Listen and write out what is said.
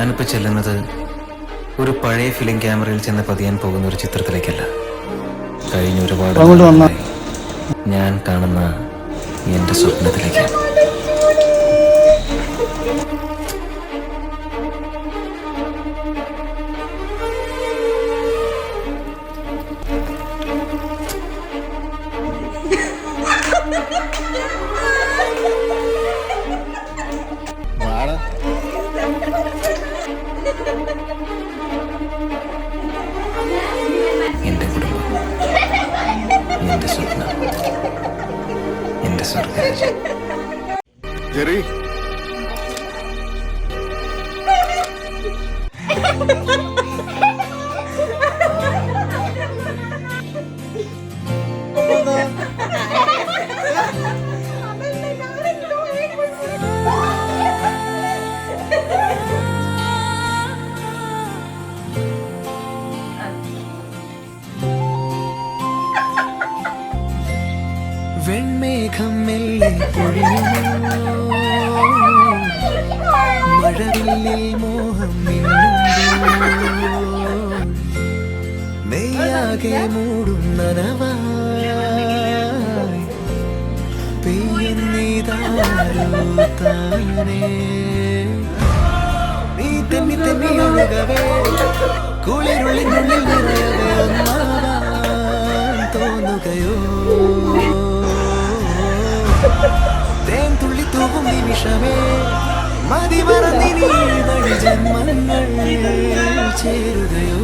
ഞാനിപ്പോൾ ചെല്ലുന്നത് ഒരു പഴയ ഫിലിം ക്യാമറയിൽ ചെന്ന് പതിയാൻ പോകുന്ന ഒരു ചിത്രത്തിലേക്കല്ല. കഴിഞ്ഞ ഒരുപാട് ഞാൻ കാണുന്ന എന്റെ സ്വപ്നത്തിലേക്കാണ്. എന്റെ സ്വർഗരാജ്യം വെൺമേഘം കുളിരുള്ളിനുള്ളിൽ നിറയവേ ഒന്നാവാൻ തോന്നുകയോ. തൂവും നിമിഷമേ മതി മറന്നിനി വഴി ജന്മങ്ങൾ ചേരുകയോ.